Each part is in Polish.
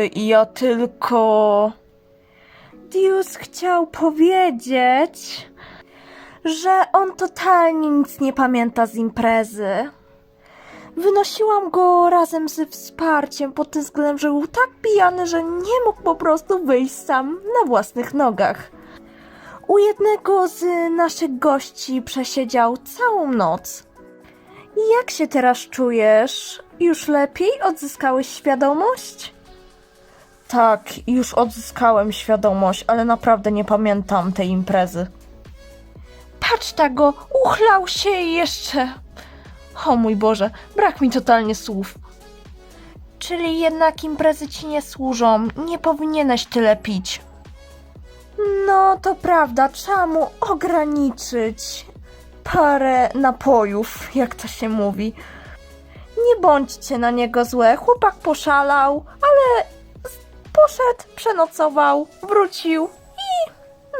Gdyby ja tylko. Dius chciał powiedzieć, że on totalnie nic nie pamięta z imprezy. Wynosiłam go razem ze wsparciem pod tym względem, że był tak pijany, że nie mógł po prostu wyjść sam na własnych nogach. U jednego z naszych gości przesiedział całą noc. Jak się teraz czujesz? Już lepiej? Odzyskałeś świadomość? Tak, już odzyskałem świadomość, ale naprawdę nie pamiętam tej imprezy. Patrz ta go, uchlał się jeszcze. O mój Boże, brak mi totalnie słów. Czyli jednak imprezy ci nie służą, nie powinieneś tyle pić. No, to prawda, trzeba mu ograniczyć parę napojów, jak to się mówi. Nie bądźcie na niego złe, chłopak poszalał, ale poszedł, przenocował, wrócił i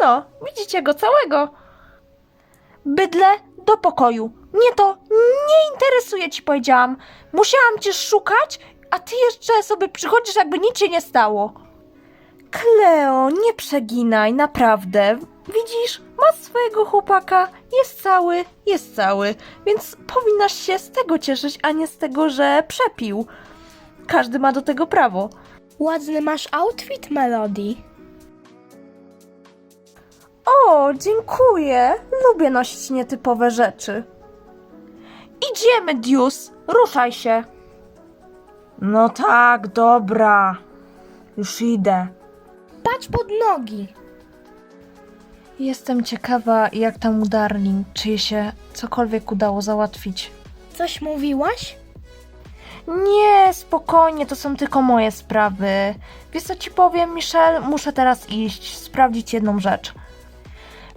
no, widzicie go całego. Bydle, do pokoju. Nie to, nie interesuje ci, powiedziałam. Musiałam cię szukać, a ty jeszcze sobie przychodzisz, jakby nic się nie stało. Kleo, nie przeginaj, naprawdę. Widzisz, masz swojego chłopaka, jest cały, jest cały, więc powinnaś się z tego cieszyć, a nie z tego, że przepił. Każdy ma do tego prawo. Ładny masz outfit, Melody. O, dziękuję. Lubię nosić nietypowe rzeczy. Idziemy, Dius. Ruszaj się. No tak, dobra. Już idę. Patrz pod nogi. Jestem ciekawa, jak tam u Darling, czy jej się cokolwiek udało załatwić. Coś mówiłaś? Nie, spokojnie, to są tylko moje sprawy. Wiesz co ci powiem, Michelle? Muszę teraz iść, sprawdzić jedną rzecz.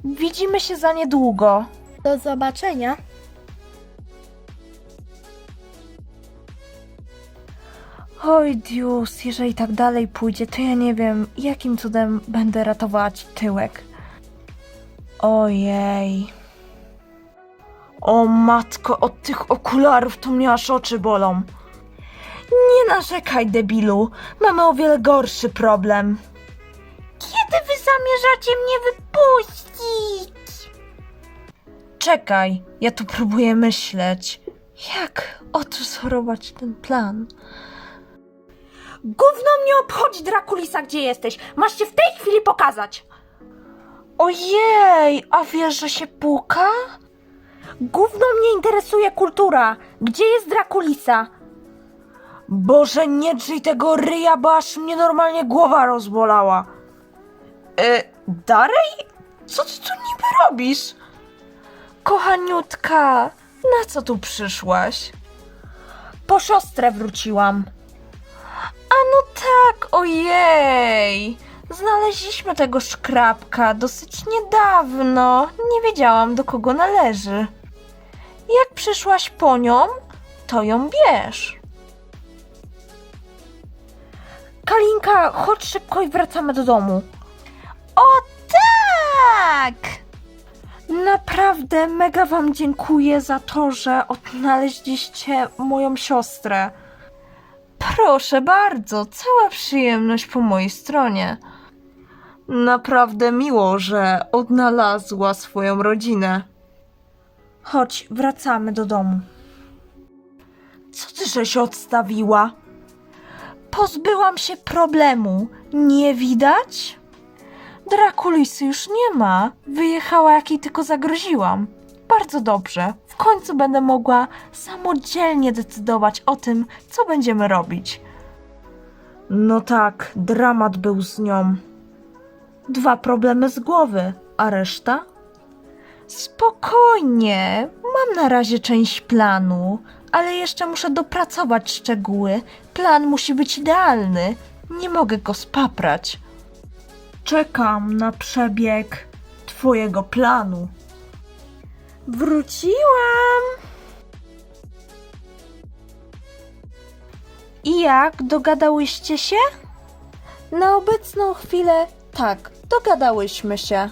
Widzimy się za niedługo. Do zobaczenia. Oj, Dius, jeżeli tak dalej pójdzie, to ja nie wiem, jakim cudem będę ratować tyłek. Ojej. O matko, od tych okularów to mnie aż oczy bolą. Nie narzekaj, debilu. Mamy o wiele gorszy problem. Kiedy wy zamierzacie mnie wypuścić? Czekaj, ja tu próbuję myśleć. Jak odwzorować ten plan? Gówno mnie obchodzi, Drakulisa, gdzie jesteś? Masz się w tej chwili pokazać. Ojej, a wiesz, że się puka? Gówno mnie interesuje kultura. Gdzie jest Drakulisa? Boże, nie drzyj tego ryja, bo aż mnie normalnie głowa rozbolała. E, Darej? Co ty tu niby robisz? Kochaniutka, na co tu przyszłaś? Po siostrę wróciłam. A no tak, ojej! Znaleźliśmy tego szkrabka dosyć niedawno. Nie wiedziałam, do kogo należy. Jak przyszłaś po nią, to ją bierz. Kalinka, chodź szybko i wracamy do domu. O tak! Naprawdę mega wam dziękuję za to, że odnaleźliście moją siostrę. Proszę bardzo, cała przyjemność po mojej stronie. Naprawdę miło, że odnalazła swoją rodzinę. Chodź, wracamy do domu. Co ty żeś odstawiła? Pozbyłam się problemu. Nie widać? Drakulisy już nie ma. Wyjechała, jak jej tylko zagroziłam. Bardzo dobrze. W końcu będę mogła samodzielnie decydować o tym, co będziemy robić. No tak, dramat był z nią. Dwa problemy z głowy, a reszta? Spokojnie, mam na razie część planu, ale jeszcze muszę dopracować szczegóły. Plan musi być idealny. Nie mogę go spaprać. Czekam na przebieg twojego planu. Wróciłam! I jak, dogadałyście się? Na obecną chwilę tak, dogadałyśmy się.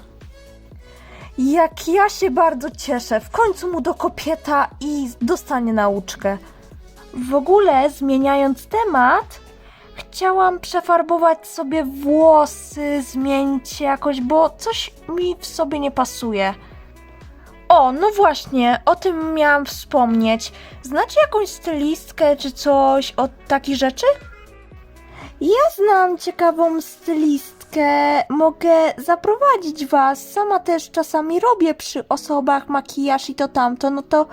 Jak ja się bardzo cieszę, w końcu mu do kopieta i dostanie nauczkę. W ogóle, zmieniając temat, chciałam przefarbować sobie włosy, zmienić jakoś, bo coś mi w sobie nie pasuje. O, no właśnie, o tym miałam wspomnieć. Znacie jakąś stylistkę czy coś od takich rzeczy? Ja znam ciekawą stylistkę. Mogę zaprowadzić was. Sama też czasami robię przy osobach makijaż i to tamto, no to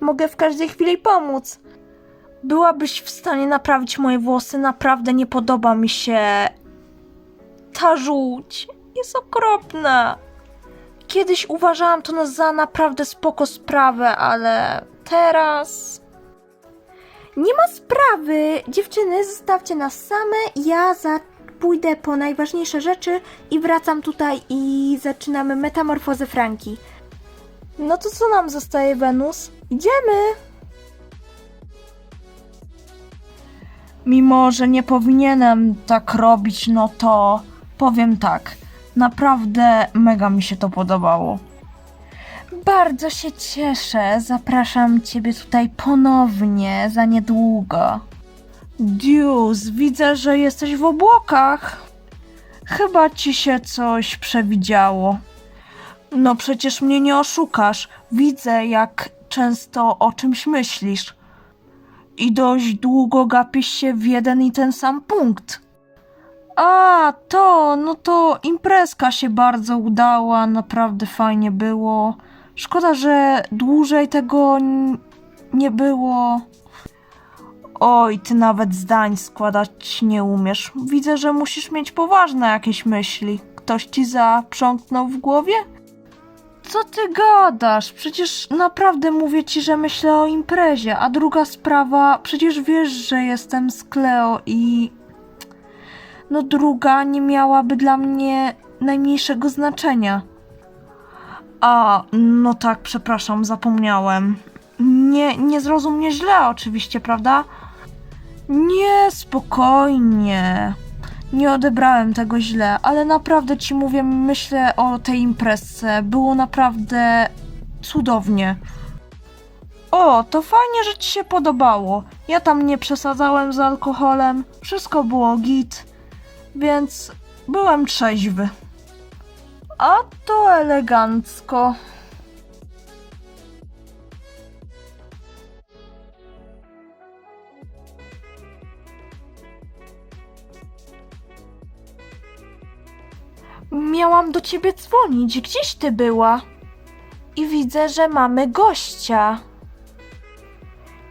mogę w każdej chwili pomóc. Byłabyś w stanie naprawić moje włosy? Naprawdę nie podoba mi się. Ta żółć jest okropna. Kiedyś uważałam to za naprawdę spoko sprawę, ale teraz. Nie ma sprawy, dziewczyny, zostawcie nas same. Ja za pójdę po najważniejsze rzeczy i wracam tutaj i zaczynamy metamorfozę Franki. No to co nam zostaje, Wenus? Idziemy! Mimo, że nie powinienem tak robić, no to powiem tak. Naprawdę mega mi się to podobało. Bardzo się cieszę. Zapraszam ciebie tutaj ponownie za niedługo. Deuce, widzę, że jesteś w obłokach. Chyba ci się coś przewidziało. No przecież mnie nie oszukasz. Widzę, jak często o czymś myślisz. I dość długo gapisz się w jeden i ten sam punkt. A, to, no to imprezka się bardzo udała, naprawdę fajnie było. Szkoda, że dłużej tego nie było. Oj, ty nawet zdań składać nie umiesz. Widzę, że musisz mieć poważne jakieś myśli. Ktoś ci zaprzątnął w głowie? Co ty gadasz? Przecież naprawdę mówię ci, że myślę o imprezie. A druga sprawa, przecież wiesz, że jestem z Cleo i. No, druga nie miałaby dla mnie najmniejszego znaczenia. A, no tak, przepraszam, zapomniałem. Nie, nie zrozum mnie źle, oczywiście, prawda? Nie, spokojnie. Nie odebrałem tego źle, ale naprawdę ci mówię, myślę o tej imprezce. Było naprawdę cudownie. O, to fajnie, że ci się podobało. Ja tam nie przesadzałem z alkoholem, wszystko było git, więc byłem trzeźwy. A to elegancko. Miałam do ciebie dzwonić. Gdzieś ty była? I widzę, że mamy gościa.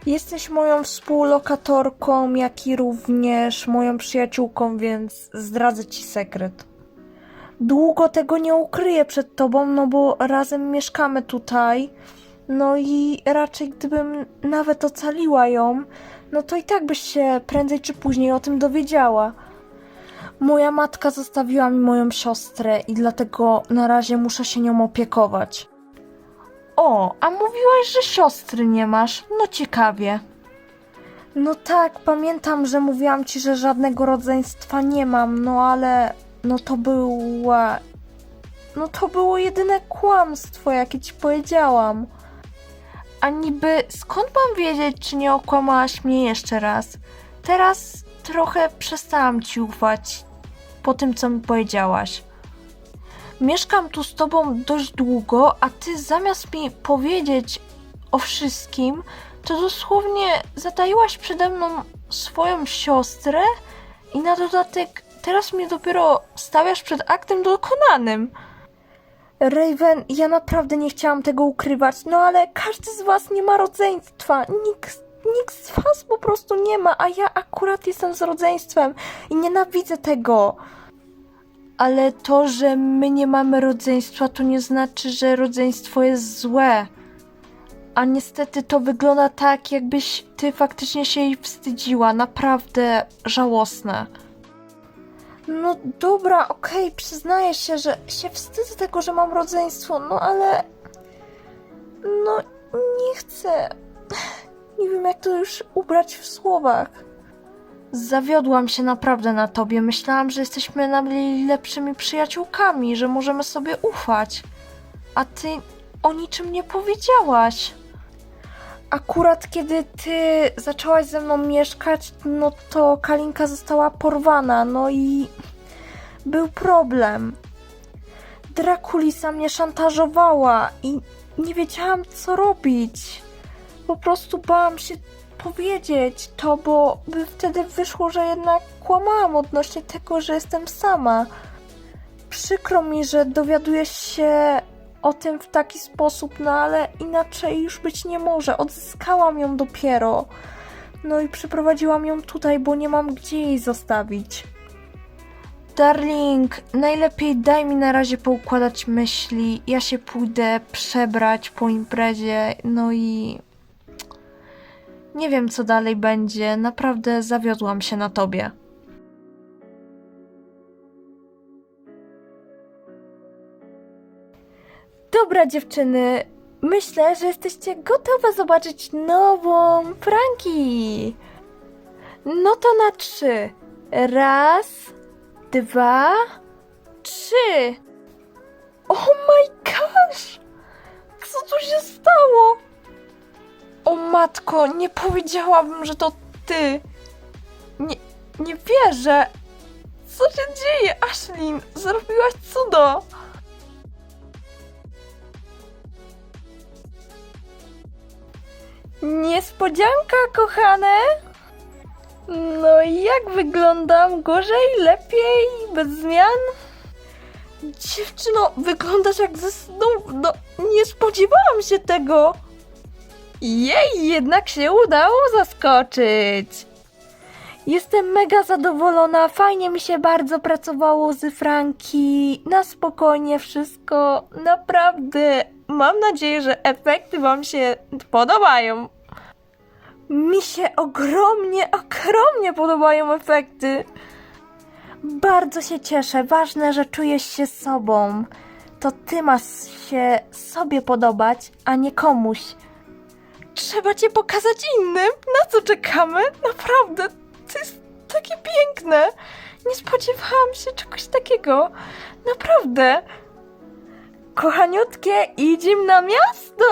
Jesteś moją współlokatorką, jak i również moją przyjaciółką, więc zdradzę ci sekret. Długo tego nie ukryję przed tobą, no bo razem mieszkamy tutaj. No i raczej gdybym nawet ocaliła ją, no to i tak byś się prędzej czy później o tym dowiedziała. Moja matka zostawiła mi moją siostrę i dlatego na razie muszę się nią opiekować. O, a mówiłaś, że siostry nie masz? No ciekawie. No tak, pamiętam, że mówiłam ci, że żadnego rodzeństwa nie mam, no ale no to była. No to było jedyne kłamstwo, jakie ci powiedziałam. A niby skąd mam wiedzieć, czy nie okłamałaś mnie jeszcze raz? Teraz trochę przestałam ci ufać po tym, co mi powiedziałaś. Mieszkam tu z tobą dość długo, a ty zamiast mi powiedzieć o wszystkim, to dosłownie zataiłaś przede mną swoją siostrę i na dodatek teraz mnie dopiero stawiasz przed aktem dokonanym. Raven, ja naprawdę nie chciałam tego ukrywać, no ale każdy z was nie ma rodzeństwa. Nikt, nikt z was po prostu nie ma, a ja akurat jestem z rodzeństwem i nienawidzę tego. Ale to, że my nie mamy rodzeństwa, to nie znaczy, że rodzeństwo jest złe. A niestety to wygląda tak, jakbyś ty faktycznie się jej wstydziła. Naprawdę żałosne. No dobra, okej, przyznaję się, że się wstydzę tego, że mam rodzeństwo, no ale. No, nie chcę. Nie wiem, jak to już ubrać w słowach. Zawiodłam się naprawdę na tobie. Myślałam, że jesteśmy najlepszymi przyjaciółkami, że możemy sobie ufać. A ty o niczym nie powiedziałaś. akurat kiedy ty zaczęłaś ze mną mieszkać, no to Kalinka została porwana, no i był problem. Drakulisa mnie szantażowała i nie wiedziałam co robić. Po prostu bałam się powiedzieć to, bo by wtedy wyszło, że jednak kłamałam odnośnie tego, że jestem sama. Przykro mi, że dowiadujesz się o tym w taki sposób, no ale inaczej już być nie może. Odzyskałam ją dopiero. No i przyprowadziłam ją tutaj, bo nie mam gdzie jej zostawić. Darling, najlepiej daj mi na razie poukładać myśli. Ja się pójdę przebrać po imprezie, no i. Nie wiem, co dalej będzie. Naprawdę zawiodłam się na tobie. Dobra, dziewczyny. Myślę, że jesteście gotowe zobaczyć nową Franki. No to na trzy. Raz, dwa, trzy. Oh my gosh! Co tu się stało? O matko, nie powiedziałabym, że to ty. Nie, nie wierzę. Co się dzieje, Ashlyn? Zrobiłaś cudo. Niespodzianka, kochane. No i jak wyglądam? Gorzej, lepiej, bez zmian? Dziewczyno, wyglądasz jak ze snu. No, nie spodziewałam się tego. Jej, jednak się udało zaskoczyć. Jestem mega zadowolona, fajnie mi się bardzo pracowało z Franki, na spokojnie wszystko, naprawdę. Mam nadzieję, że efekty Wam się podobają. Mi się ogromnie, ogromnie podobają efekty. Bardzo się cieszę, ważne, że czujesz się sobą. To Ty masz się sobie podobać, a nie komuś. Trzeba cię pokazać innym. Na co czekamy? Naprawdę, to jest takie piękne. Nie spodziewałam się czegoś takiego. Naprawdę. Kochaniutkie, idziemy na miasto!